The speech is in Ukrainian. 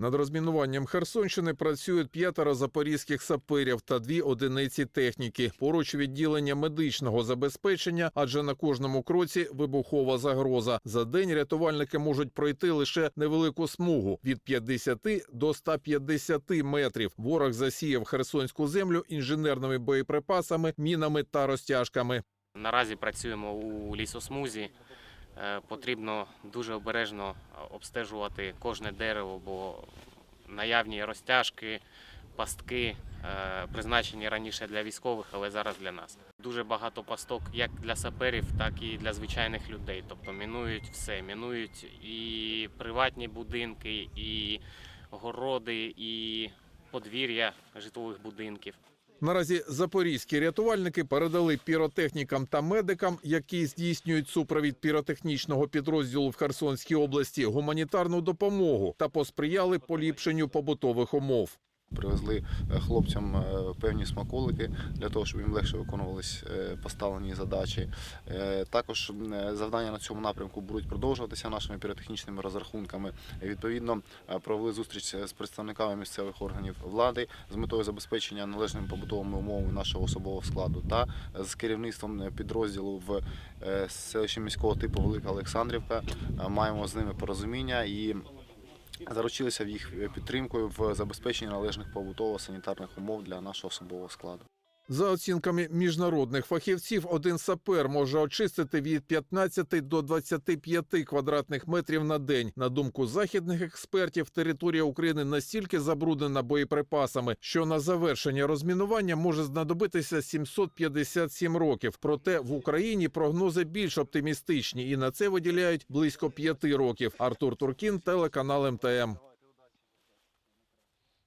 Над розмінуванням Херсонщини працюють п'ятеро запорізьких саперів та дві одиниці техніки. Поруч відділення медичного забезпечення, адже на кожному кроці вибухова загроза. За день рятувальники можуть пройти лише невелику смугу від 50 до 150 метрів. Ворог засіяв херсонську землю інженерними боєприпасами, мінами та розтяжками. Наразі працюємо у лісосмузі. Е, Потрібно дуже обережно обстежувати кожне дерево, бо наявні розтяжки, пастки е, призначені раніше для військових, але зараз для нас. Дуже багато пасток як для саперів, так і для звичайних людей. Тобто мінують все, мінують і приватні будинки, і городи, і подвір'я житлових будинків. Наразі запорізькі рятувальники передали піротехнікам та медикам, які здійснюють супровід піротехнічного підрозділу в Херсонській області, гуманітарну допомогу та посприяли поліпшенню побутових умов. Привезли е, хлопцям е, певні смаколики для того, щоб їм легше виконувались е, поставлені задачі. Також завдання на цьому напрямку будуть продовжуватися нашими піротехнічними розрахунками. Відповідно, провели зустріч з представниками місцевих органів влади з метою забезпечення належними побутовими умовами нашого особового складу та з керівництвом підрозділу в селищі міського типу Велика Олександрівка. Маємо з ними порозуміння і заручилися в їх підтримкою в забезпеченні належних побутово-санітарних умов для нашого особового складу. За оцінками міжнародних фахівців, один сапер може очистити від 15 до 25 квадратних метрів на день. На думку західних експертів, територія України настільки забруднена боєприпасами, що на завершення розмінування може знадобитися 757 років. Проте в Україні прогнози більш оптимістичні, і на це виділяють близько 5 років. Артур Туркін, телеканал МТМ.